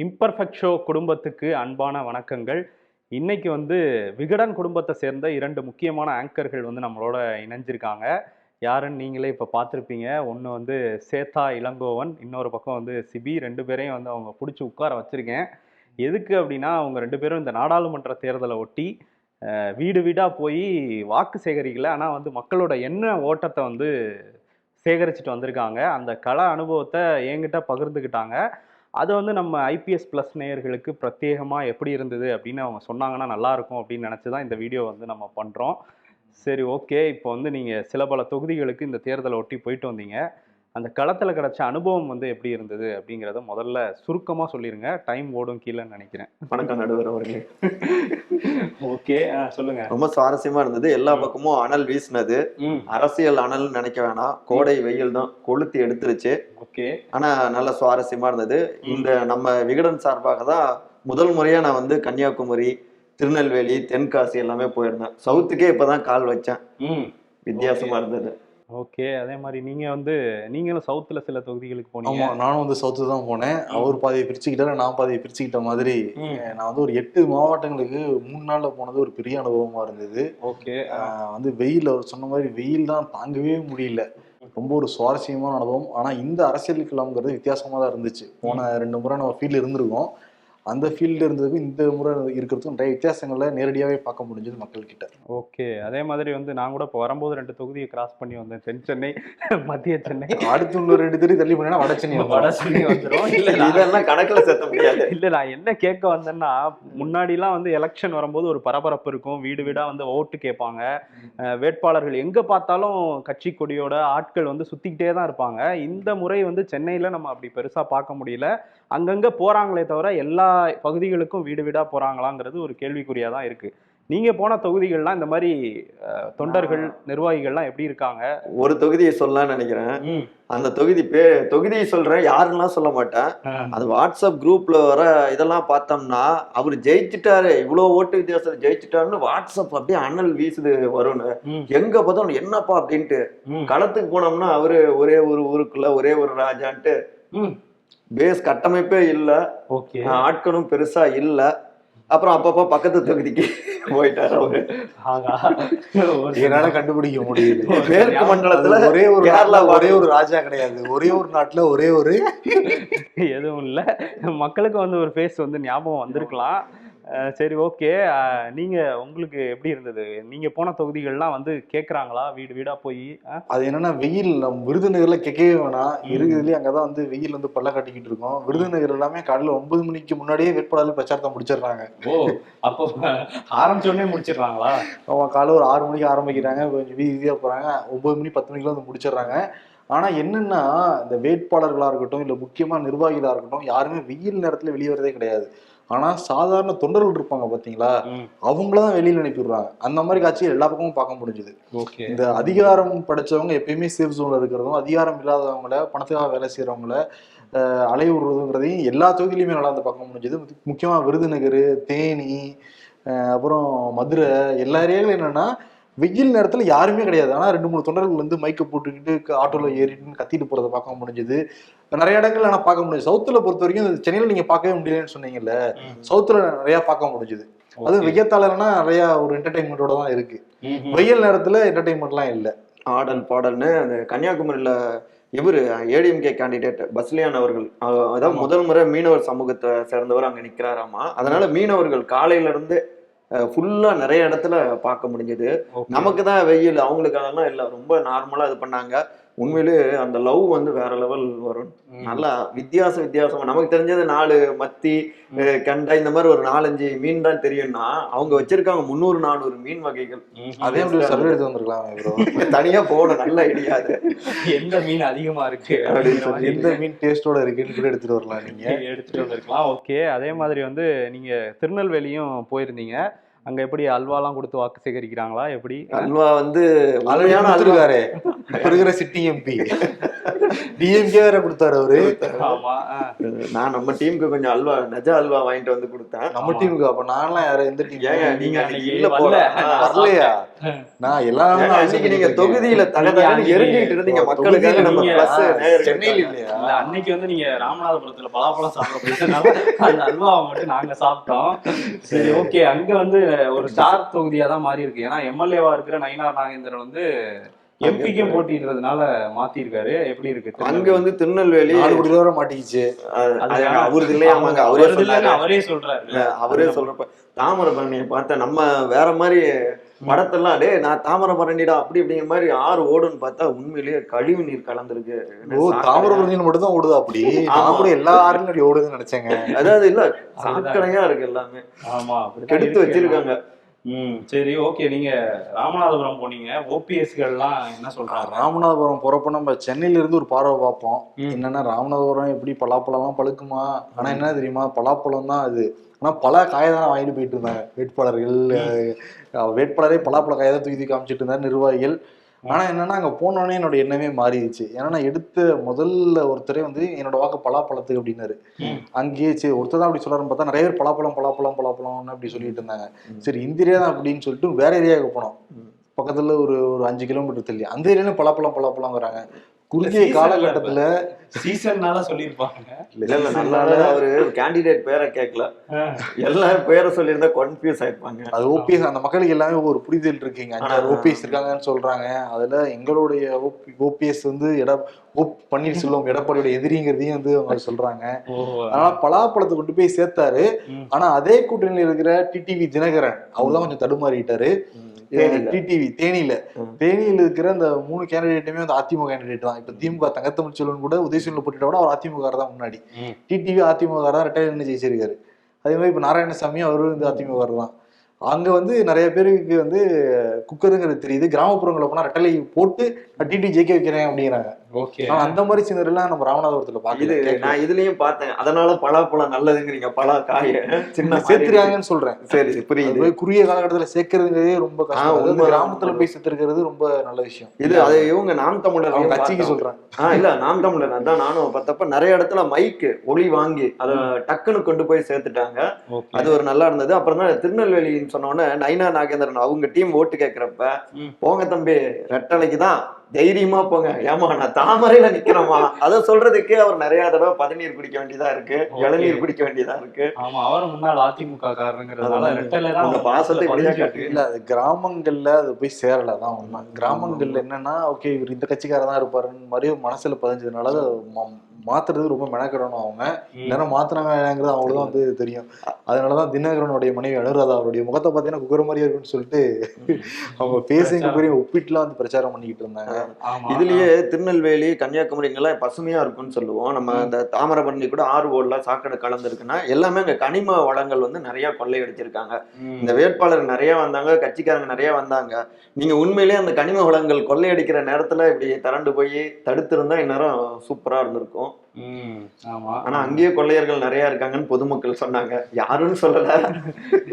Imperfect show குடும்பத்துக்கு அன்பான வணக்கங்கள். இன்னைக்கு வந்து விகடன் குடும்பத்தை சேர்ந்த இரண்டு முக்கியமான ஆங்கர்கள் வந்து நம்மளோட இணைஞ்சிருக்காங்க. யாருன்னு நீங்களே இப்போ பார்த்துருப்பீங்க. ஒன்று வந்து சேத்தா இளங்கோவன் இன்னொரு பக்கம் வந்து சிபி. ரெண்டு பேரையும் வந்து அவங்க பிடிச்சி உட்கார வச்சுருக்கேன். எதுக்கு அப்படின்னா அவங்க ரெண்டு பேரும் இந்த நாடாளுமன்ற தேர்தலை ஒட்டி வீடு வீடாக போய் வாக்கு சேகரிக்கல. ஆனால் வந்து மக்களோட எண்ண ஓட்டத்தை வந்து சேகரிச்சுட்டு வந்திருக்காங்க. அந்த கள அனுபவத்தை என்கிட்ட பகிர்ந்துக்கிட்டாங்க அதை வந்து நம்ம ஐபிஎஸ் ப்ளஸ் நேயர்களுக்கு பிரத்யேகமாக எப்படி இருந்தது அப்படின்னு அவங்க சொன்னாங்கன்னா நல்லாயிருக்கும் அப்படின்னு நினச்சி தான் இந்த வீடியோ வந்து நம்ம பண்ணுறோம் சரி ஓகே இப்போ வந்து நீங்கள் சில பல தொகுதிகளுக்கு இந்த தேர்தலை ஒட்டி போயிட்டு வந்தீங்க. அந்த களத்தில் கிடைச்ச அனுபவம் வந்து எப்படி இருந்தது அப்படிங்கிறத முதல்ல சுருக்கமாக சொல்லிடுங்க டைம் ஓடும் கீழேன்னு நினைக்கிறேன். வணக்கம் நடுவர் அவர்களே. ஓகே சொல்லுங்க. ரொம்ப சுவாரஸ்யமா இருந்தது. எல்லா பக்கமும் அனல் வீசினது. அரசியல் அனல் நினைக்க வேணாம். கோடை வெயில் தான் கொளுத்தி எடுத்துருச்சு. ஓகே. ஆனா நல்ல சுவாரஸ்யமா இருந்தது. இந்த நம்ம விகடன் சார்பாக தான் முதல் முறையா நான் வந்து கன்னியாகுமரி திருநெல்வேலி தென்காசி எல்லாமே போயிருந்தேன். சவுத்துக்கே இப்பதான் கால் வச்சேன். வித்தியாசமா இருந்தது. ஓகே. அதே மாதிரி நீங்கள் வந்து நீங்களும் சவுத்தில் சில தொகுதிகளுக்கு போனீங்க. ஆமா நானும் வந்து சவுத்து தான் போனேன். அவர் பாதியை பிரிச்சுக்கிட்டாரு நான் பாதியை பிரிச்சுக்கிட்ட மாதிரி. நான் வந்து ஒரு எட்டு மாவட்டங்களுக்கு மூணு நாள்ல போனது ஒரு பெரிய அனுபவமா இருந்தது. ஓகே. வந்து வெயில் அவர் சொன்ன மாதிரி வெயில் தான் தாங்கவே முடியல. ரொம்ப ஒரு சுவாரஸ்யமான அனுபவம். ஆனா இந்த அரசியல் களம்ங்கிறது வித்தியாசமா தான் இருந்துச்சு. போன ரெண்டு முறை நம்ம ஃபீல்டு இருந்திருக்கோம். அந்த ஃபீல்டு இருந்ததுக்கும் இந்த முறை இருக்கிறதுக்கும் நிறைய வித்தியாசங்களை நேரடியாவே பார்க்க முடிஞ்சது மக்கள் கிட்ட ஓகே. அதே மாதிரி வந்து நான் கூட இப்போ வரும்போது ரெண்டு தொகுதியை கிராஸ் பண்ணி வந்தேன். தென் சென்னை மத்திய சென்னை. அடுத்து இன்னொரு ரெண்டு தெரு தள்ளி போனா வட சென்னை வட சென்னை வந்துடும் இல்லை நான் இதெல்லாம் கணக்குல சேர்த்த முடியாது. இல்ல நான் என்ன கேட்க வந்தேன்னா முன்னாடிலாம் வந்து எலெக்ஷன் வரும்போது ஒரு பரபரப்பு இருக்கும். வீடு வீடா வந்து ஓட்டு கேட்பாங்க. வேட்பாளர்கள் எங்க பார்த்தாலும் கட்சி கொடியோட ஆட்கள் வந்து சுத்திக்கிட்டே தான் இருப்பாங்க. இந்த முறை வந்து சென்னையில நம்ம அப்படி பெருசா பார்க்க முடியல. அங்கங்க போறாங்களே தவிர எல்லா பகுதிகளுக்கும் வீடு வீடா போறாங்களாங்கிறது ஒரு கேள்விக்குறியா தான் இருக்கு. நீங்க போன தொகுதிகள்லாம் இந்த மாதிரி தொண்டர்கள் நிர்வாகிகள்லாம் எப்படி இருக்காங்க? ஒரு தொகுதியை சொல்லலாம்னு நினைக்கிறேன். அந்த தொகுதி பே தொகுதியை சொல்றேன் யாருன்னெல்லாம் சொல்ல மாட்டேன். அது வாட்ஸ்அப் குரூப்ல வர இதெல்லாம் பார்த்தோம்னா அவர் ஜெயிச்சிட்டாரு இவ்வளவு ஓட்டு வித்தியாசம் ஜெயிச்சிட்டாருன்னு வாட்ஸ்அப் அப்படியே அனல் வீசுது வரும்னு. எங்க பார்த்தாலும் என்னப்பா அப்படின்ட்டு. களத்துக்கு போனோம்னா அவரு ஒரே ஒரு ஊருக்குள்ள ஒரே ஒரு ராஜான்ட்டு. பேஸ் கட்டமைப்பே இல்ல. ஓகே ஆட்களும் பெருசா இல்ல. அப்புறம் அப்பப்ப பக்கத்து தொகுதிக்கு போயிட்டாரு அவரு. என்னால கண்டுபிடிக்க முடியுது. மேற்கு மண்டலத்துல ஒரே ஒரு கேரளா ஒரே ஒரு ராஜா கிடையாது. ஒரே ஒரு நாட்டுல ஒரே ஒரு எதுவும் இல்லை. மக்களுக்கு வந்து ஒரு ஃபேஸ் வந்து ஞாபகம் வந்திருக்கலாம். சரி ஓகே. நீங்க உங்களுக்கு எப்படி இருந்தது? நீங்க போன தொகுதிகள்லாம் வந்து கேக்குறாங்களா? வீடு வீடா போய் அது என்னன்னா வெயில் நம்ம விருதுநகர்ல கேட்கவே வேணாம். இருக்குதுலயே அங்கதான் வந்து வெயில் வந்து பல்ல கட்டிக்கிட்டு இருக்கோம். விருதுநகர் எல்லாமே காலையில ஒன்பது மணிக்கு முன்னாடியே வேட்பாளர் பிரச்சாரத்தை முடிச்சிடுறாங்க. ஓ அப்போ ஆரம்பிச்சோடனே முடிச்சிடுறாங்களா? அவங்க காலைல ஒரு ஆறு மணிக்கு ஆரம்பிக்கிறாங்க. கொஞ்சம் வீதி வீதியா போறாங்க. ஒன்பது மணி பத்து மணிக்குலாம் வந்து முடிச்சிடுறாங்க. ஆனா என்னன்னா இந்த வேட்பாளர்களா இருக்கட்டும் இல்ல முக்கியமா நிர்வாகிகளா இருக்கட்டும் யாருமே வெயில் நேரத்துல வெளியே வரதே கிடையாது. ஆனா சாதாரண தொண்டர்கள் இருப்பாங்க பாத்தீங்களா? அவங்களதான் வெளியில அனுப்பிடுறாங்க அந்த மாதிரி காட்சிகள் எல்லா பக்கமும் பார்க்க முடிஞ்சுது. இந்த அதிகாரம் படைச்சவங்க எப்பயுமே சேஃப் ஜோன்ல இருக்கிறதும் அதிகாரம் இல்லாதவங்கள பணத்துக்காக வேலை அலைய விடுறதுங்கிறதையும் எல்லா தொகுதியிலுமே நல்லா வந்து பார்க்க முடிஞ்சது. முக்கியமா விருதுநகர் தேனி அப்புறம் மதுரை எல்லா ஏரியாவிலும் என்னன்னா வெயில் நேரத்துல யாருமே கிடையாது. ஆனா ரெண்டு மூணு தொண்டர்கள் வந்து மைக்க போட்டுக்கிட்டு ஆட்டோல ஏறிட்டு கத்திட்டு போறதை பார்க்க முடிஞ்சது. நிறைய இடங்கள்ல ஆனா பார்க்க முடியுது சவுத்துல பொறுத்த வரைக்கும் சென்னையில நீங்க பார்க்கவே முடியலன்னு சொன்னீங்கல்ல சவுத்துல நிறைய பார்க்க முடிஞ்சுது. அது வெய்யத்தாளர்னா நிறைய ஒரு என்டர்டைன்மெண்டோட தான் இருக்கு. வெயில் நேரத்துல என்டர்டைன்மெண்ட்லாம் இல்ல. ஆடல் பாடல்னு அந்த கன்னியாகுமரியில இவரு ஏடிஎம்கே கேண்டிடேட் பஸ்லியான் அவர்கள். ஆமா. முதல் முறை மீனவர் சமூகத்தை சேர்ந்தவர் அங்க நிக்கிறாராமா? அதனால மீனவர்கள் காலையில இருந்து ஃபுல்லா நிறைய இடத்துல பார்க்க முடிஞ்சது. நமக்கு தான் வெயில் அவங்களுக்கு அதெல்லாம் இல்ல. ரொம்ப நார்மலா இது பண்ணாங்க. உண்மையிலே அந்த லவ் வந்து வேற லெவல் வரும். நல்லா வித்தியாச வித்தியாசமா நமக்கு தெரிஞ்சது நாலு மத்தி கெண்டை இந்த மாதிரி ஒரு நாலஞ்சு மீன் தான் தெரியும்னா அவங்க வச்சிருக்காங்க முந்நூறு நானூறு மீன் வகைகள். அதே மாதிரி சர்வே எடுத்து வந்திருக்கலாம் ப்ரோ தனியா போன நல்ல ஐடியா அது. எந்த மீன் அதிகமா இருக்கு. எந்த மீன் டேஸ்டோட இருக்குன்னு கூட எடுத்துட்டு வரலாம் நீங்க. எடுத்துட்டு வந்திருக்கலாம். ஓகே அதே மாதிரி வந்து நீங்க திருநெல்வேலியும் போயிருந்தீங்க. அங்க எப்படி அல்வாலாம் கொடுத்து வாக்கு சேகரிக்கிறாங்களா? எப்படி? அல்வா வந்து அல்வா கொடுத்துருக்காரு இப்ப இருக்கிற சிட்டி எம்பி. டிஎம்கே வேற கொடுத்தாரு அவரு. நான் நம்ம டீமுக்கு கொஞ்சம் அல்வா நெஜ அல்வா வாங்கிட்டு வந்து கொடுத்தேன். நம்ம டீமுக்கு அப்ப நான்லாம் யாரு எந்த டீம் ஏங்க நீங்க இல்ல. போல. வரலையா? நான் எல்லாமே அன்னைக்கு நீங்க தொகுதியில அன்னைக்கு எரிஞ்சுட்டு இருந்தீங்க. ஓ, மக்களுக்காக நம்ம பிளஸ் சென்னையில இல்லையா? அன்னைக்கு வந்து நீங்க ராமநாதபுரத்துல பலாப்பழம் சாப்பிட அந்த அல்வாவை மட்டும் நாங்க சாப்பிட்டோம். சரி ஓகே அங்க வந்து ஒரு ஸ்டார் தொகுதியா தான் மாறி இருக்கு ஏன்னா எம்எல்ஏவா இருக்கிற நயினார் நாகேந்திரன் வந்து எம்பிக்கும் போட்டிடுறதுனால மாத்திருக்காரு எப்படி இருக்கு அங்க வந்து திருநெல்வேலி நாலு கோடி ரூபா மாட்டிக்கிச்சு. அவருது இல்லையாமாங்க அவரே அவரே சொல்றாரு. இல்ல, அவரே சொல்றப்ப தாமிரபரணியை பார்த்தேன் நம்ம வேற மாதிரி படத்தெல்லாம் டே நான் தாமிரபரணிடா அப்படி அப்படிங்கிற மாதிரி ஆறு ஓடுன்னு பார்த்தா உண்மையிலேயே கழிவு நீர் கலந்துருக்கு. ஓ தாமிரபரணியில் மட்டும் தான் ஓடுது அப்படி? நான். கூட எல்லா ஆறுலையும் அப்படி ஓடுதுன்னு நினைச்சேங்க. அதாவது இல்ல சாக்கடையா இருக்கு எல்லாமே. ஆமா கெடுத்து. வச்சிருக்காங்க. ம் சரி ஓகே. நீங்க ராமநாதபுரம் போனீங்க. ஓபிஎஸ்கள்லாம் என்ன சொல்றாங்க? ராமநாதபுரம் போறப்ப நம்ம சென்னையில இருந்து ஒரு பார்வை பார்ப்போம். என்னன்னா ராமநாதபுரம் எப்படி பலாப்பழம்லாம் பழுக்குமா? ஆனா என்ன தெரியுமா? பலாப்பழம் தான் அது. ஆனா பல காயை தான் வாங்கிட்டு போயிட்டு இருந்தாங்க. வேட்பாளர்கள் வேட்பாளரே பலாப்பழ காயை தான் தூக்கி காமிச்சிட்டு இருந்தாரு நிர்வாகிகள். ஆனா என்னன்னா அங்க போனோடனே என்னோட எண்ணமே மாறிடுச்சு. ஏன்னா நான் எடுத்த முதல்ல ஒருத்தரே வந்து என்னோட வாக்கு பலாப்பழத்துக்கு அப்படின்னாரு. அங்கேயே சரி ஒருத்தர் தான் அப்படி சொல்றாருன்னு பார்த்தா நிறைய பேர் பலாப்பழம் பலாப்பழம் பலாப்பழம்னு அப்படி சொல்லிட்டு இருந்தாங்க. சரி இந்த ஏரியா தான் அப்படின்னு சொல்லிட்டு வேற ஏரியாவுக்கு போனோம். பக்கத்துல ஒரு ஒரு அஞ்சு கிலோமீட்டர் தள்ளி. அந்த ஏரியாலும் பலாப்பழம் பலாப்பழம் வராங்க குறுகிய காலகட்டத்துல சீசன்னால சொல்லியிருப்பாங்க. இல்ல இல்ல நல்லா அவரு கேண்டிடேட் பேரை கேட்கல. எல்லாரும் பேரை சொல்லியிருந்தா கன்ஃபியூஸ் ஆயிருப்பாங்க. அது ஓபிஎஸ் அந்த மக்களுக்கு எல்லாமே ஒரு புரிதல் இருக்குங்க. அஞ்சாறு. ஓபிஎஸ் இருக்காங்கன்னு சொல்றாங்க. அதுல எங்களுடைய ஓபிஎஸ் வந்து எட ஓ பன்னீர்செல்வம் எடப்பாடியோட எதிரிங்கிறதையும் வந்து அவங்க சொல்றாங்க. ஆனா பலாப்பழத்தை கொண்டு போய் சேர்த்தாரு. ஆனா அதே கூட்டணியில இருக்கிற டிடிவி தினகரன் அவர் தான் கொஞ்சம் தடுமாறிட்டாரு. டிடிவி தேனியில. தேனியில இருக்கிற அந்த மூணு கேண்டிடேட்டுமே வந்து அதிமுக கேண்டிடேட் தான். இப்ப திமுக தங்கத்தமிழ் செல்வன் கூட உதயசூரில் போட்டிட்ட விட அவர் அதிமுக தான் முன்னாடி. டிடிவி அதிமுக தான் ரெட்டை நின்று ஜெயிச்சிருக்காரு. அதே மாதிரி இப்ப நாராயணசாமி அவரும் வந்து அதிமுக தான். அங்க வந்து நிறைய பேருக்கு வந்து குக்கருங்கிறது தெரியுது. கிராமப்புறங்களில் போனா ரெட்டலை போட்டு டிடி ஜெயிக்க வைக்கிறேன் அப்படிங்கிறாங்க. ஓகே. அந்த மாதிரி சின்னர்லாம் நம்ம ராமநாதபுரத்துல பாக்கல நான் இதுலயும் பார்த்தேன். அதனால பலாப்பழம் நல்லதுங்கிறீங்க. பலா காய. சின்ன மாதிரி சேர்த்துருக்காங்கன்னு சொல்றேன். சரி புரியுது. குறுகிய காலகட்டத்துல சேர்க்கறதுங்கிறதே ரொம்ப கஷ்டம். கிராமத்துல போய் சேர்த்திருக்கிறது ரொம்ப நல்ல விஷயம். இது அது இவங்க நாம் தமிழர் கட்சிக்கு சொல்றேன் ஆ இல்ல நாம் தமிழர். அதான் நானும் பார்த்தப்ப நிறைய இடத்துல மைக்கு ஒளி வாங்கி அதை டக்குன்னு கொண்டு போய் சேர்த்துட்டாங்க. அது ஒரு நல்லா இருந்தது. அப்புறம் தான் திருநெல்வேலின்னு சொன்ன உடனே நைனா நாகேந்திரன் அவங்க டீம் ஓட்டு கேட்கிறப்ப. போங்க தம்பி ரெட்டலைக்கு தான் தைரியமா போங்க ஏமா நான் தாமரையில நிக்கிறேமா அதை சொல்றதுக்கே அவர் நிறைய தடவை பதநீர் குடிக்க வேண்டியதா இருக்கு. இளநீர் குடிக்க வேண்டியதா இருக்கு ஆமா அவர் முன்னாள் அதிமுக உங்க பாசத்தை. இல்ல அது கிராமங்கள்ல அது போய் சேரல தான் உண்மை கிராமங்கள்ல என்னன்னா ஓகே இவர் இந்த கட்சிக்காரர் தான் இருப்பாருன்னு மாதிரி மனசுல பதிஞ்சதுனால மாத்துறது ரொம்ப மெனக்கிடணும் அவங்க. இல்லைன்னா மாத்துனாங்கிறது அவங்களுக்கு வந்து தெரியும். அதனாலதான் தினகரனுடைய மனைவி அனுராதா அவருடைய முகத்தை பார்த்தீங்கன்னா குக்கர் மாதிரியா இருக்குன்னு சொல்லிட்டு அவங்க பேசுங்க பெரிய ஒப்பிட்டுலாம் வந்து பிரச்சாரம் பண்ணிக்கிட்டு இருந்தாங்க. இதுலயே திருநெல்வேலி கன்னியாகுமரி இங்கெல்லாம் பசுமையா இருக்கும்னு சொல்லுவோம். நம்ம அந்த தாமிரபரணி கூட ஆறு ஓடல சாக்கடை கலந்துருக்குன்னா எல்லாமே அங்க கனிம வளங்கள் வந்து நிறைய கொள்ளையடிச்சிருக்காங்க. இந்த வேட்பாளர் நிறைய வந்தாங்க கட்சிக்காரங்க நிறைய வந்தாங்க. நீங்க உண்மையிலேயே அந்த கனிம வளங்கள் கொள்ளையடிக்கிற நேரத்துல இப்படி திரண்டு போய் தடுத்திருந்தா இந்நேரம் சூப்பரா இருந்திருக்கும். ம். ஆமா. ஆனா அங்கேயே கொள்ளையர்கள் நிறைய இருக்காங்கன்னு பொதுமக்கள் சொன்னாங்க. யாருன்னு சொல்லல.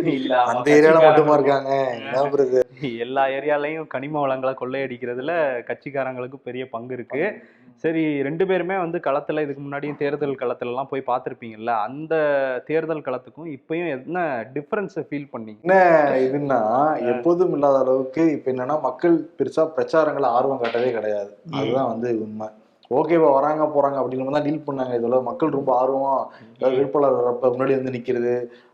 இல்ல. அந்த ஏரியால மட்டுமா இருக்காங்க? என்ன பிரதர் எல்லா ஏரியாலையும் கனிம வளங்களை கொள்ளையடிக்கிறதுல கட்சிக்காரங்களுக்கு பெரிய பங்கு இருக்கு. சரி ரெண்டு பேருமே வந்து களத்துல இதுக்கு முன்னாடியும் தேர்தல் களத்துல எல்லாம் போய் பார்த்திருப்பீங்கல்ல அந்த தேர்தல் களத்துக்கும் இப்பயும் என்ன டிஃபரன்ஸ் ஃபீல் பண்ணீங்க? இதுன்னா எப்போதும் இல்லாத அளவுக்கு இப்ப என்னன்னா மக்கள் பெருசா பிரச்சாரங்களை ஆர்வம் காட்டவே கிடையாது. அதுதான் வந்து உண்மை. ஓகேவா வராங்க போறாங்க அப்படின்னு தான் டீல் பண்ணாங்க. இதுல மக்கள் ரொம்ப ஆர்வமா அதாவது வேட்பாளர் வர்றப்ப முன்னாடி வந்து நிக்கிறது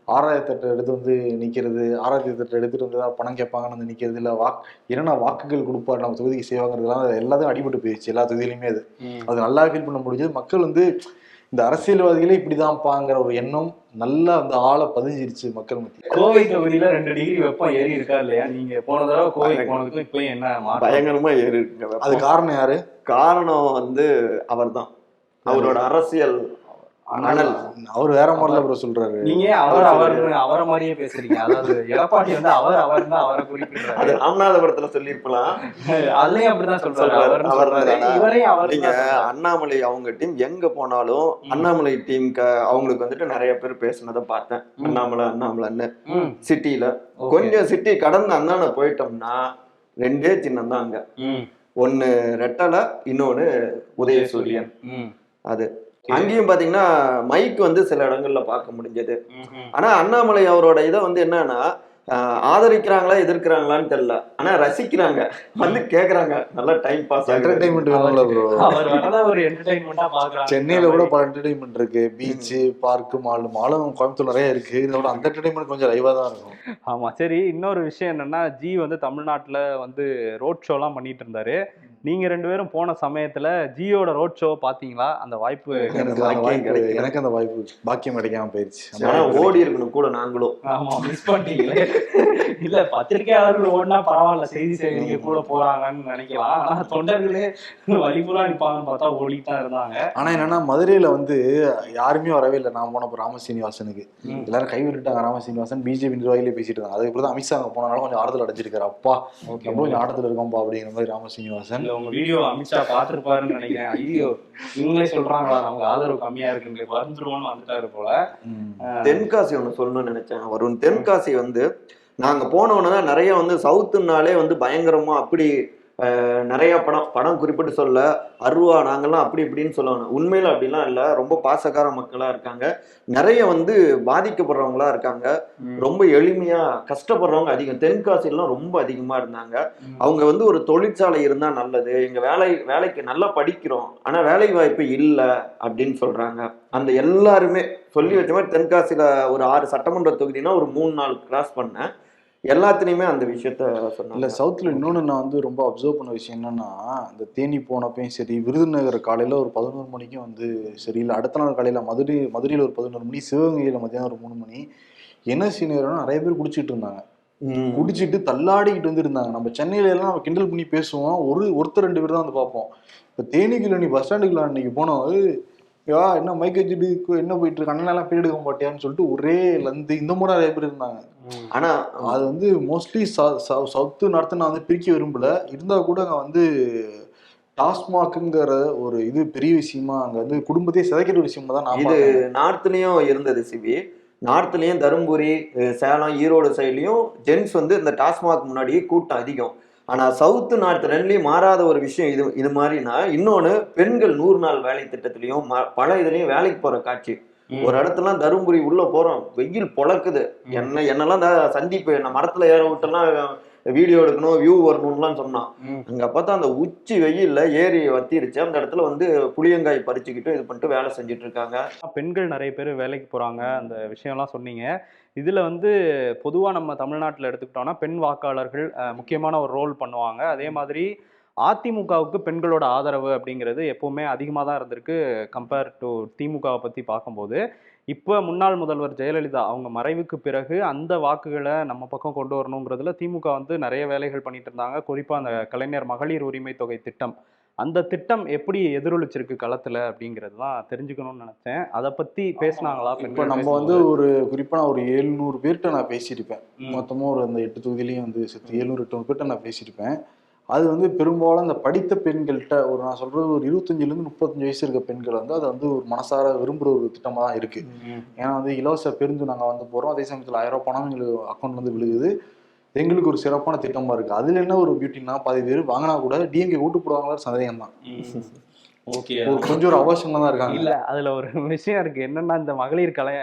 ஆறாயிரத்தி எட்டு எடுத்து வந்து நிக்கிறது ஆறாயிரத்தி எட்டு எடுத்துட்டு வந்து தான் பணம் கேட்பாங்கன்னு வந்து நிக்கிறது இல்ல வாக்கு என்னென்ன வாக்குகள் கொடுப்பாரு நம்ம தொகுதிக்கு செய்வாங்கிறதுலாம் எல்லாத்தையும் அடிபட்டு போயிடுச்சு எல்லா தொகுதியிலுமே அது. அது நல்லா ஃபீல் பண்ண முடிஞ்சது. மக்கள் வந்து இந்த அரசியல்வாதிகளே இப்படிதான்ப்பாங்கிற ஒரு எண்ணம் நல்லா வந்து ஆளை பதிஞ்சிருச்சு மக்கள் மத்தியில். கோவை தொகுதியில ரெண்டு டிகிரி வெப்பம் ஏறி இருக்கா இல்லையா? நீங்க போன தடவை கோவை போனதுக்கும் இப்பயும் என்ன பயங்கரமா ஏறி இருக்குங்க அது. காரணம் யாரு? காரணம் வந்து அவர்தான். அவரோட அரசியல் அனல் அவர் வேற மாதிரில அப்புறம் சொல்றாரு. நீங்க அவர் அவர் அவரை மாதிரியே பேசுறீங்க. அதாவது எடப்பாடி வந்து அவர் அவர் தான் அவரை அது குறிப்பிடுறாரு ராமநாதபுரத்துல சொல்லியிருக்கலாம் அதுலயும் அப்படிதான் சொல்றாரு. அவர்? இவரையும் அவர் நீங்க அண்ணாமலை அவங்க டீம் எங்க போனாலும் அண்ணாமலை டீமுக்கு அவங்களுக்கு வந்துட்டு நிறைய பேர் பேசுனதை பார்த்தேன். அண்ணாமலை அண்ணாமலைன்னு. சிட்டில கொஞ்சம் சிட்டி கடந்து அண்ணான போயிட்டோம்னா ரெண்டே சின்னம் தான் அங்க. ஒன்னு ரெட்டலை இன்னொன்னு உதயசூரியன். அது. அங்கேயும் பாத்தீங்கன்னா மைக் வந்து சில இடங்கள்ல பார்க்க முடிஞ்சது. ஆனா அண்ணாமலை அவரோட இதை வந்து என்னன்னா ஆஹ் ஆதரிக்கிறாங்களா எதிர்க்கிறாங்களான்னு தெரியல. ஆனா ரசிக்கிறாங்க. வந்து கேக்குறாங்க. நல்லா டைம் பாஸ் என்டர்டைன்மெண்ட் வேணும்ல ப்ரோ ஒரு என்டர்டைன்மெண்டா பாக்குறாங்க. சென்னையில கூட பல என்டர்டைன்மெண்ட் இருக்கு. பீச் பார்க் மால் மாலும் கோயம்புத்தூர் நிறைய இருக்கு. இதோட அந்த என்டர்டைன்மெண்ட் கொஞ்சம் லைவா தான் இருக்கும். ஆமா சரி. இன்னொரு விஷயம் என்னன்னா ஜி வந்து தமிழ்நாட்டுல வந்து ரோட் ஷோலாம் பண்ணிட்டு இருந்தாரு. நீங்க ரெண்டு பேரும் போன சமயத்துல ஜியோட ரோட் ஷோ பாத்தீங்களா? அந்த வாய்ப்பு எனக்கு அந்த வாய்ப்பு கிடைக்கல. எனக்கு அந்த வாய்ப்பு பாக்கியம் கிடைக்காம வாய்ப்பு ஓடி இருக்கணும் கூட நாங்களும். ஆமா மிஸ் பண்ணிட்டீங்களே. இல்ல பத்திரிகையாளர்கள் ஓடினா பரவாயில்ல செய்தி சேகரிக்க கூட போறாங்கன்னு நினைக்கலாம். ஆனா தொண்டர்களே வழிபுறா நிப்பாங்கன்னு பார்த்தா ஓடிட்டு தான் இருந்தாங்க. ஆனா என்னன்னா மதுரையில வந்து யாருமே வரவே இல்லை. நான் போனப்போ ராம சீனிவாசனுக்கு. எல்லாரும் கை விட்டுட்டாங்க ராம சீனிவாசன் பிஜேபி நிர்வாகிகளே பேசிட்டு இருக்காங்க அதுக்கப்புறம் தான் அமித்ஷா அங்க போனனால கொஞ்சம் ஆறுதல் அடைஞ்சிருக்காரு. அப்பா ஓகே நம்ம கொஞ்சம் ஆட்டத்துல இருக்கோம்ப்பா அப்படிங்கிற மாதிரி ராம சீனிவாசன். உங்க வீடியோ அமித்ஷா பாத்துருப்பாருன்னு நினைக்கிறேன். ஐயோ இவங்களே சொல்றாங்களா? நமக்கு ஆதரவு கம்மியா இருக்குன்னு வந்துருவோம்னு வந்துட்டாரு போல. தென்காசி ஒண்ணு சொல்லணும்னு நினைச்சேன் வருண். தென்காசி வந்து நாங்க போன உடனே தான் நிறைய வந்து சவுத்துனாலே வந்து பயங்கரமா அப்படி நிறைய படம் படம் குறிப்பிட்டு சொல்ல அருவா நாங்கெல்லாம் அப்படி இப்படின்னு சொல்லணும் உண்மையில அப்படிலாம் இல்ல. ரொம்ப பாசக்கார மக்களா இருக்காங்க. நிறைய வந்து பாதிக்கப்படுறவங்களா இருக்காங்க. ரொம்ப எளிமையா கஷ்டப்படுறவங்க அதிகம். தென்காசிலாம் ரொம்ப அதிகமா இருந்தாங்க. அவங்க வந்து ஒரு தொழிற்சாலை இருந்தா நல்லது. எங்க வேலை வேலைக்கு நல்லா படிக்கிறோம். ஆனா வேலை வாய்ப்பு இல்ல அப்படின்னு சொல்றாங்க. அந்த எல்லாருமே சொல்லி வச்ச மாதிரி தென்காசியில ஒரு ஆறு சட்டமன்ற தொகுதினா ஒரு மூணு நாள் கிராஸ் பண்ணேன். எல்லாத்துலயுமே அந்த விஷயத்த இல்ல சொன்னாங்க சவுத்துல இன்னொன்னு நான் வந்து ரொம்ப அப்சர்வ் பண்ண விஷயம் என்னன்னா இந்த தேனி போனப்பையும் சரி விருதுநகர் காலையில ஒரு பதினோரு மணிக்கும் வந்து சரி இல்ல அடுத்த நாள் காலையில மதுரை மதுரையில ஒரு பதினோரு மணி சிவகங்கையில மத்தியானம் ஒரு மூணு மணி என்ன சீனியர்னா நிறைய பேர் குடிச்சிட்டு இருந்தாங்க. குடிச்சிட்டு தள்ளாடிக்கிட்டு வந்து இருந்தாங்க. நம்ம சென்னையில எல்லாம் நம்ம கிண்டல் பண்ணி பேசுவோம். ஒரு ஒருத்தர் ரெண்டு பேர் தான் வந்து பார்ப்போம். இப்போ தேனிக்குள்ள நீ பஸ் ஸ்டாண்டுக்குள்ள அன்னைக்கு போனோம். "ஏய், யா என்ன மைக் கு- என்ன போயிட்டு இருக்கு? அண்ணன் எல்லாம் பேர் எடுக்க மாட்டியான்னு சொல்லிட்டு ஒரே லந்து இந்த மாதிரி நிறைய பேர் இருந்தாங்க. ஆனா அது வந்து மோஸ்ட்லி சவுத்து நார்த்து நான் வந்து பிரிக்க விரும்பல. இருந்தா கூட அங்க வந்து டாஸ்மாக்ங்கிற ஒரு இது பெரிய விஷயமா அங்க வந்து குடும்பத்தையே சிதைக்கிற விஷயமா தான் நான் இது. நார்த்லயும் இருந்தது சிவி நார்த்லயும் தருமபுரி சேலம் ஈரோடு சைட்லயும் ஜென்ஸ் வந்து இந்த டாஸ்மாக் முன்னாடியே கூட்டம் அதிகம். ஆனா சவுத்து நார்த் ரெண்டுலயும் மாறாத ஒரு விஷயம் இது இது மாதிரினா இன்னொன்னு பெண்கள் நூறு நாள் வேலை திட்டத்திலயும் பல இதுலயும் வேலைக்கு போற காட்சி. ஒரு இடத்துல தருமபுரி உள்ள போறோம். வெயில் பொழக்குது. என்ன என்னெல்லாம் இந்த சந்திப்பு நான் மரத்துல ஏற விட்டெல்லாம் வீடியோ எடுக்கணும் வியூ வரணும்லாம் சொன்னான். அங்க பார்த்தா அந்த உச்சி வெயில்ல ஏறி வத்திருச்சு. அந்த இடத்துல வந்து புளியங்காய் பறிச்சுக்கிட்டு இது பண்ணிட்டு வேலை செஞ்சுட்டு இருக்காங்க. பெண்கள் நிறைய பேர் வேலைக்கு போறாங்க. அந்த விஷயம்லாம் சொன்னீங்க. இதில் வந்து பொதுவாக நம்ம தமிழ்நாட்டில் எடுத்துக்கிட்டோம்னா பெண் வாக்காளர்கள் முக்கியமான ஒரு ரோல் பண்ணுவாங்க. அதே மாதிரி அதிமுகவுக்கு பெண்களோட ஆதரவு அப்படிங்கிறது எப்போவுமே அதிகமாக தான் இருந்திருக்கு கம்பேர் டு திமுகவை பற்றி பார்க்கும்போது. இப்போ முன்னாள் முதல்வர் ஜெயலலிதா அவங்க மறைவுக்கு பிறகு அந்த வாக்குகளை நம்ம பக்கம் கொண்டு வரணுங்கிறதுல திமுக வந்து நிறைய வேலைகள் பண்ணிட்டு இருந்தாங்க. குறிப்பாக அந்த கலைஞர் மகளிர் உரிமை தொகை திட்டம். அந்த திட்டம் எப்படி எதிரொலிச்சிருக்கு களத்துல அப்படிங்கிறது தான் தெரிஞ்சுக்கணும்னு நினைச்சேன். அதை பத்தி பேசுனாங்களா? இப்ப நம்ம வந்து ஒரு குறிப்பா நான் ஒரு எழுநூறு பேர்கிட்ட நான் பேசியிருப்பேன். ம். மொத்தமா ஒரு அந்த எட்டு தொகுதியிலையும் வந்து சேர்த்து எழுநூறு எட்டு பேர்கிட்ட நான் பேசியிருப்பேன். அது வந்து பெரும்பாலும் அந்த படித்த பெண்கள்கிட்ட ஒரு நான் சொல்றது ஒரு இருபத்தஞ்சுல இருந்து முப்பத்தஞ்சு வயசு இருக்க பெண்கள் வந்து அதை வந்து ஒரு மனசார விரும்புற ஒரு திட்டமா தான் இருக்கு. ம். ஏன்னா வந்து இலவச பேருந்து நாங்க வந்து போறோம். அதே சமயத்துல ஆயிரம் ரூபாய் பணம் எங்களுக்கு அக்கௌண்ட்ல இருந்து விழுகுது. எங்களுக்கு ஒரு சிறப்பான திட்டமா இருக்கு. அதுல என்ன ஒரு பியூட்டினா பாதி பேர் வாங்கினா கூட டிஎம்கே ஓட்டு போடுவாங்களா சந்தேகம் தான் கொஞ்சம் ஒரு அவசியமா தான் இருக்காங்க. இல்ல அதுல ஒரு விஷயம் இருக்கு. என்னன்னா இந்த மகளிர் கலை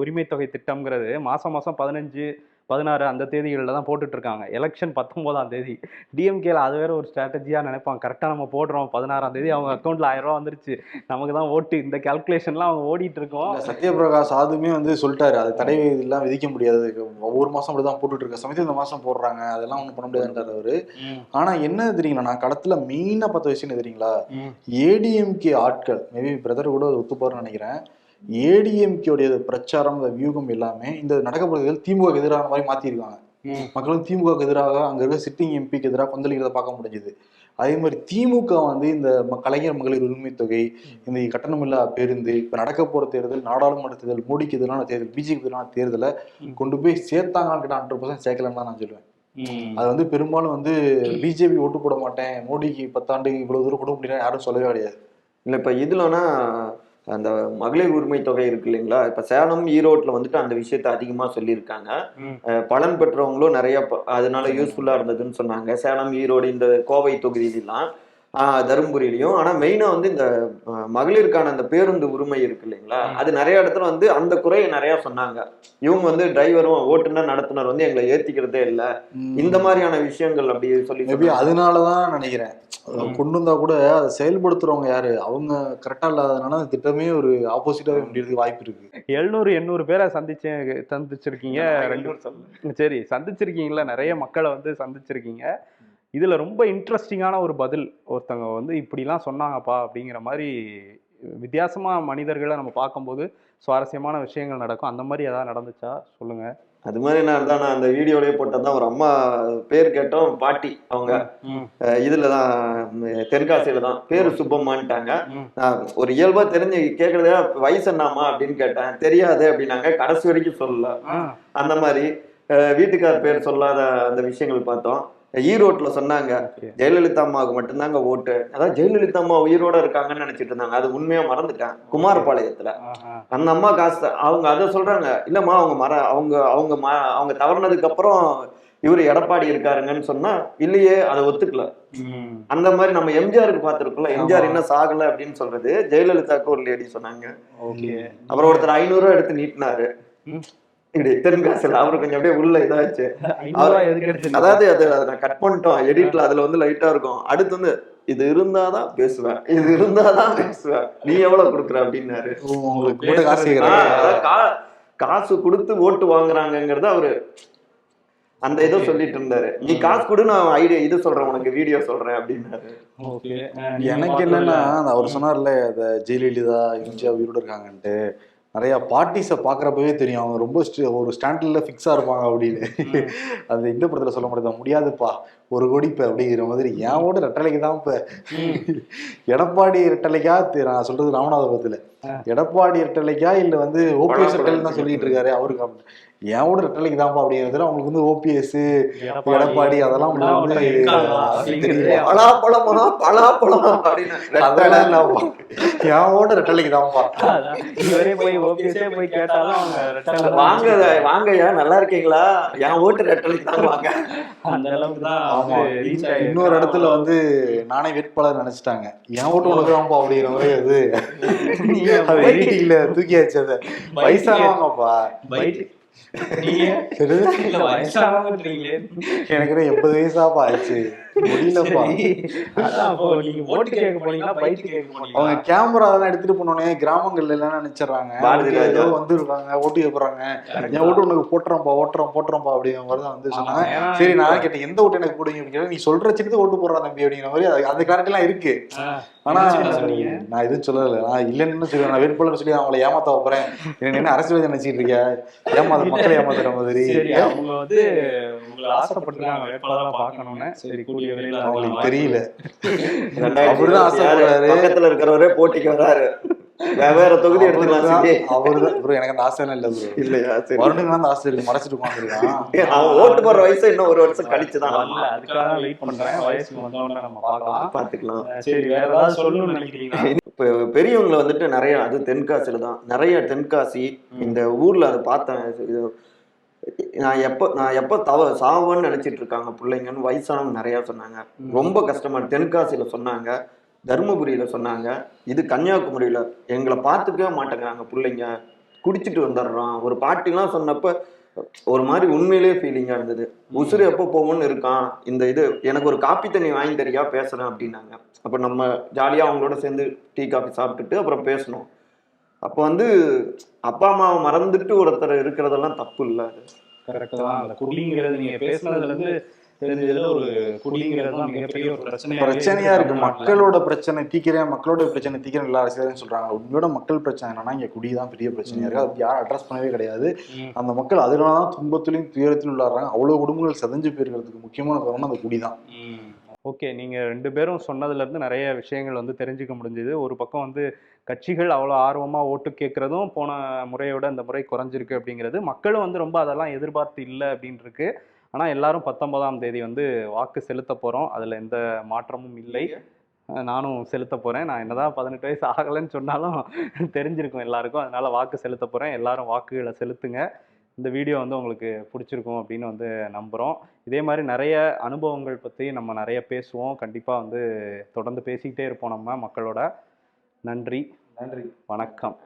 உரிமை தொகை திட்டம்ங்கிறது மாசம் மாசம் பதினஞ்சு பதினாறு அந்த தேதிகளில் தான் போட்டுட்டு இருக்காங்க எலெக்ஷன் பத்தொன்பதாம் தேதி டிஎம்கேல அது வேற ஒரு ஸ்ட்ராட்டஜியா நினைப்பாங்க. கரெக்டா நம்ம போடுறோம். பதினாறாம் தேதி அவங்க அக்கௌண்ட்ல ஆயிரம் ரூபாய் வந்துருச்சு. நமக்கு தான் ஓட்டு. இந்த கால்குலேஷன்லாம் அவங்க ஓடிட்டு இருக்கோம். சத்யபிரகாஷ் அதுவுமே வந்து சொல்லிட்டாரு. அது தடை இதெல்லாம் விதிக்க முடியாது. ஒவ்வொரு மாசம் அப்படிதான் போட்டுட்டு இருக்க சமயத்தில் இந்த மாசம் போடுறாங்க. அதெல்லாம் ஒண்ணும் பண்ண முடியாதுன்றாரு அவரு. ம், ஆனா என்ன தெரியுங்களா? நான் களத்துல மெயினா பார்த்த விஷயம் தெரியுங்களா? ஏடிஎம்கே ஆட்கள் மேபி பிரதர் கூட ஒத்துப்பாருன்னு நினைக்கிறேன். ஏடிஎம்கே உடைய பிரச்சாரம் இந்த வியூகம் எல்லாமே இந்த நடக்க போறதுகள் திமுக எதிரான மாதிரி மாத்திருக்காங்க ம். மக்களும் திமுக எதிராக அங்க இருக்க சிட்டிங் எம்பிக்கு எதிராக கொந்தளிக்கிறத பார்க்க முடிஞ்சுது அதே மாதிரி திமுக வந்து இந்த கலைஞர் மகளிர் உரிமை தொகை இந்த கட்டணமில்லா பேருந்து இப்ப நடக்க போற தேர்தல் நாடாளுமன்ற தேர்தல் மோடிக்கு எதிரான தேர்தல் பிஜேபி எதிரான தேர்தலை. கொண்டு போய் சேர்த்தாங்கன்னு கேட்டா ஹண்ட்ரட் பர்சன்ட் சேர்க்கலன்னு தான் நான் சொல்லுவேன். அது வந்து பெரும்பாலும் வந்து பிஜேபி ஓட்டு போட மாட்டேன் மோடிக்கு பத்தாண்டு இவ்வளவு தூரம் கொடுக்க முடியாது யாரும் சொல்லவே கிடையாது இல்ல இப்ப இதுலனா அந்த மகளிர் உரிமை தொகை இருக்கு இல்லைங்களா? இப்ப சேலம் ஈரோட்ல வந்துட்டு அந்த விஷயத்த அதிகமா சொல்லியிருக்காங்க. பலன் பெற்றவங்களும் நிறைய அதனால யூஸ்ஃபுல்லா இருந்ததுன்னு சொன்னாங்க. சேலம் ஈரோடு இந்த கோவை தொகுதியிலாம் தருமபுரியிலையும். ஆனா மெயினா வந்து இந்த மகளிருக்கான அந்த பேருந்து உரிமை இருக்கு இல்லைங்களா. அது நிறைய இடத்துல வந்து அந்த குறையை நிறைய சொன்னாங்க. இவங்க வந்து டிரைவரும் ஓட்டுநர் நடத்துனர் வந்து எங்களை ஏத்திக்கிறதே இல்ல. இந்த மாதிரியான விஷயங்கள் அப்படி சொல்லி மேபி சொன்னாங்க. அதனாலதான் நினைக்கிறேன். கொண்டு வந்தா கூட அதை செயல்படுத்துறவங்க யாரு? அவங்க கரெக்டா இல்லாதனால அந்த திட்டமே ஒரு ஆப்போசிட்டாவே முடியறதுக்கு வாய்ப்பு இருக்கு. எழுநூறு எண்ணூறு பேரை சந்திச்சு சந்திச்சிருக்கீங்க. ரெண்டு சரி சந்திச்சிருக்கீங்களா நிறைய மக்களை வந்து சந்திச்சிருக்கீங்க. இதுல ரொம்ப இன்ட்ரெஸ்டிங்கான ஒரு பதில். ஒருத்தவங்க வந்து இப்படிலாம் சொன்னாங்கப்பா அப்படிங்கிற மாதிரி வித்தியாசமா மனிதர்களை நம்ம பார்க்கும்போது சுவாரஸ்யமான விஷயங்கள் நடக்கும். அந்த மாதிரி ஏதாவது நடந்துச்சா? சொல்லுங்க. அது மாதிரி நான் தான் நான் அந்த வீடியோலயே போட்டதான் ஒரு அம்மா பேர் கேட்டோம் பாட்டி அவங்க. ம், அஹ் இதுல தான் ம், தென்காசியில தான். பேரு சுப்பம்மான்ட்டாங்க. ஒரு இயல்பா தெரிஞ்சு கேக்குறதே வயசு என்னம்மா அப்படின்னு கேட்டேன். தெரியாது அப்படின்னாங்க. கடைசி வரைக்கும் சொல்லல. அந்த மாதிரி வீட்டுக்கார் பேர் சொல்லாத அந்த விஷயங்கள் பார்த்தோம். ஈரோட்ல சொன்னாங்க. ஜெயலலிதா அம்மாவுக்கு மட்டும்தாங்க ஓட்டு அதாவது ஜெயலலிதா அம்மா உயிரோட இருக்காங்கன்னு நினைச்சிட்டு இருந்தாங்க அது உண்மையா மறந்துட்டேன் குமாரபாளையத்துல. அந்த அம்மா காசு அவங்க அதை சொல்றாங்க இல்லம்மா அவங்க மற அவங்க அவங்க ம அவங்க தவறுனதுக்கு அப்புறம் இவர் எடப்பாடி இருக்காருங்கன்னு சொன்னா இல்லையே அதை ஒத்துக்கல அந்த மாதிரி நம்ம எம்ஜிஆருக்கு பார்த்துருக்கோம்ல எம்ஜிஆர். இன்னும் சாகல அப்படின்னு சொல்றது ஜெயலலிதாவுக்கு ஒரு லேடி சொன்னாங்க. அப்புறம் ஒருத்தர் ஐநூறு ரூபா எடுத்து நீட்டினாரு. இப்படி அவரு கொஞ்சம் அப்படியே உள்ள இதாச்சு? அதாவது அது நான் கட் பண்ணிட்டோம். எடிட்ல அதுல வந்து லைட்டா இருக்கும். அடுத்து வந்து இது இருந்தாதான் பேசுவேன். இது இருந்தாதான் பேசுவேன். நீ எவ்வளவு கொடுக்குற அப்படின்னாரு. காசு கொடுத்து ஓட்டு வாங்குறாங்கங்கறத அவரு அந்த இதை சொல்லிட்டு இருந்தாரு. நீ காசு கொடு நான் ஐடியா இது சொல்றேன் உனக்கு வீடியோ சொல்றேன் அப்படின்னாரு. எனக்கு என்னன்னா அவர் சொன்னார்ல ஜெயலலிதா எம்ஜிஆர் உயிரோட இருக்காங்கன்ட்டு. நிறைய பார்ட்டிஸை பார்க்குறப்பவே தெரியும். அவங்க ரொம்ப ஒரு ஸ்டாண்டில் ஃபிக்ஸாக இருப்பாங்க அப்படின்னு. ம். அந்த இந்த படத்தில் சொல்ல முடியாது முடியாதுப்பா. ஒரு கோடி இப்போ அப்படிங்கிற மாதிரி என் ஓட்டு ரெட்டலைக்கு தான் இப்போ. எடப்பாடி ரெட்டலைக்கா? தி- நான் சொல்றது ராமநாதபுரத்தில். எடப்பாடி ரெட்டலைக்கா இல்லை வந்து ஓபிஎஸ் ரெட்டல் தான் சொல்லிட்டு இருக்காரு அவருக்கு என் ஓட்டு ரெட்டலைக்கு தான்ப்பா அப்படிங்கிறது அவங்களுக்கு வந்து ஓபிஎஸ் எடப்பாடி. அதெல்லாம் அதெல்லாம் என் ஓட்டு ரெட்டலைக்கு தான்ப்பா. இவரே போய் ஓபிஎஸ்ஸே போய் கேட்டாலும் வாங்க வாங்கய்யா நல்லா இருக்கீங்களா? என் ஓட்டு ரெட்டலைக்கு தான் வாங்க. அந்த அளவுக்கு தான். ஆமா. இன்னொரு இடத்துல வந்து நானே வேட்பாளர் நினைச்சிட்டாங்க. என் ஓட்டு உனக்கு தான்ப்பா அப்படிங்கிற மாதிரி அது. எடிட்டிங்ல தூக்கியாச்சு அதை வயசானவங்கப்பா. எனக்கு எண்பது வயசாப்பா ஆச்சு. அவங்க கேமரா அதெல்லாம் எடுத்துட்டு போனோடனே கிராமங்கள்ல எல்லாம் நினைச்சிடறாங்க. வந்துருக்காங்க ஓட்டு கேட்பறாங்க என் ஓட்டு உனக்கு போட்டுறோம்ப்பா ஓட்டுறோம் போட்டுறோம்ப்பா அப்படிங்கிற மாதிரி தான் வந்து சொன்னாங்க. சரி நான் கேட்டேன் எந்த ஓட்டு எனக்கு போடுங்க அப்படிங்கிற நீ சொல்ற சின்னது ஓட்டு போடுறான் தம்பி அப்படிங்கிற மாதிரி அது- அந்த கரெக்ட் எல்லாம் இருக்கு ஆனா? நான் எதுவும் சொல்லல. நான் இல்லைன்னு சொல்லி நான் வேட்பாளர் சொல்லி அவங்கள ஏமாத்த போறேன். என்ன அரசியல் நினைச்சிட்டு இருக்க ஏமாத்த மக்களை ஏமாத்துற மாதிரி. சரி அவங்க வந்து உங்களை ஆசைப்பட்டிருக்காங்க வேட்பாளரா பார்க்கணும்னு. சரி கூடிய விரைவில் அவங்களுக்கு அதெல்லாம் தெரியல. அவருதான் ஆசைப்படுறாரு. பக்கத்துல இருக்கிறவரே போட்டிக்கு வராரு. வெவ்வேறு தொகுதி எடுத்துக்கலாம். அவருதான் ப்ரோ எனக்கு அந்த ஆசை இல்ல ப்ரோ இல்லையா? சரி. வருணுங்க அந்த ஆசை இருக்கு மறைச்சிட்டு உட்காந்துருக்கான். அவன் ஓட்டு போற வயசு இன்னும் ஒரு வருஷம் கழிச்சுதான். வரல. அதுக்காக வெயிட் பண்றேன். வயசுக்கு வந்தோடனே நம்ம பார்க்கலாம். பாத்துக்கலாம் சரி வேற ஏதாவது சொல்லணும்னு நினைக்கிறீங்களா? இப்ப பெரியவங்களை வந்துட்டு நிறைய அது தென்காசியில தான். நிறைய தென்காசி இந்த ஊர்ல அதை பார்த்தேன் நான் எப்ப நான் எப்ப தவ சாவன்னு நினைச்சிட்டு இருக்காங்க பிள்ளைங்கன்னு வயசானவங்க நிறைய சொன்னாங்க. ரொம்ப கஷ்டமா இருக்கு. தென்காசியில சொன்னாங்க தருமபுரியில சொன்னாங்க இது கன்னியாகுமரியில எங்களை பார்த்துக்கவே மாட்டேங்கிறாங்க பிள்ளைங்க. குடிச்சிட்டு வந்துடுறான் ஒரு பாட்டிலாம் சொன்னப்ப ஒரு மாதிரி உண்மையிலேயே ஃபீலிங்கா இருந்தது. உசுறு எப்போ போகும்னு இருக்கான். இந்த இது எனக்கு ஒரு காப்பி தண்ணி வாங்கி தரியா பேசுறேன் அப்படின்னாங்க. அப்ப நம்ம ஜாலியா அவங்களோட சேர்ந்து டீ காஃபி சாப்பிட்டுட்டு அப்புறம் பேசணும். அப்போ வந்து அப்பா அம்மாவை மறந்துட்டு ஒருத்தர் இருக்கிறதெல்லாம் தப்பு இல்லை கரெக்ட் தான். அந்த குடிங்கிறது நீங்க பேசுனதுல இருந்து தெரிஞ்சதுல ஒரு குடிங்கிறது தான் மிகப்பெரிய ஒரு பிரச்சனை பிரச்சனையா இருக்கு. மக்களோட பிரச்சனை தீக்கிறேன் மக்களோட பிரச்சனை தீக்கிறேன் எல்லா அரசியலும் சொல்றாங்க. உண்மையோட மக்கள் பிரச்சனை என்னன்னா இங்க குடிதான் பெரிய பிரச்சனையா இருக்கு. அது யாரும் அட்ரஸ் பண்ணவே கிடையாது. அந்த மக்கள் அதனாலதான் துன்பத்திலையும் துயரத்திலும் உள்ளாடுறாங்க அவ்வளவு குடும்பங்கள் செதஞ்சு போயிருக்கிறதுக்கு முக்கியமான காரணம் அந்த குடிதான் ஓகே நீங்க ரெண்டு பேரும் சொன்னதுல இருந்து நிறைய விஷயங்கள் வந்து தெரிஞ்சுக்க முடிஞ்சது. ஒரு பக்கம் வந்து கட்சிகள் அவ்வளோ ஆர்வமா ஓட்டு கேட்கறதும் போன முறையோட இந்த முறை குறைஞ்சிருக்கு அப்படிங்கிறது. மக்களும் வந்து ரொம்ப அதெல்லாம் எதிர்பார்த்து இல்லை அப்படின்னு இருக்கு ஆனா எல்லாரும் பத்தொன்பதாம் தேதி வந்து வாக்கு செலுத்த போறோம். அதுல எந்த மாற்றமும் இல்லை. நானும் செலுத்த போகிறேன் நான் என்னதான் பதினெட்டு வயசு ஆகலைன்னு சொன்னாலும் தெரிஞ்சிருக்கும் எல்லாருக்கும். அதனால வாக்கு செலுத்த போகிறேன் எல்லாரும் வாக்குகளை செலுத்துங்க. இந்த வீடியோ வந்து உங்களுக்கு பிடிச்சிருக்கும் அப்படின்னு வந்து நம்புகிறோம் இதே மாதிரி நிறைய அனுபவங்கள் பற்றி நம்ம நிறைய பேசுவோம். கண்டிப்பாக வந்து தொடர்ந்து பேசிக்கிட்டே இருப்போம் நம்ம மக்களோட. நன்றி. நன்றி. வணக்கம்.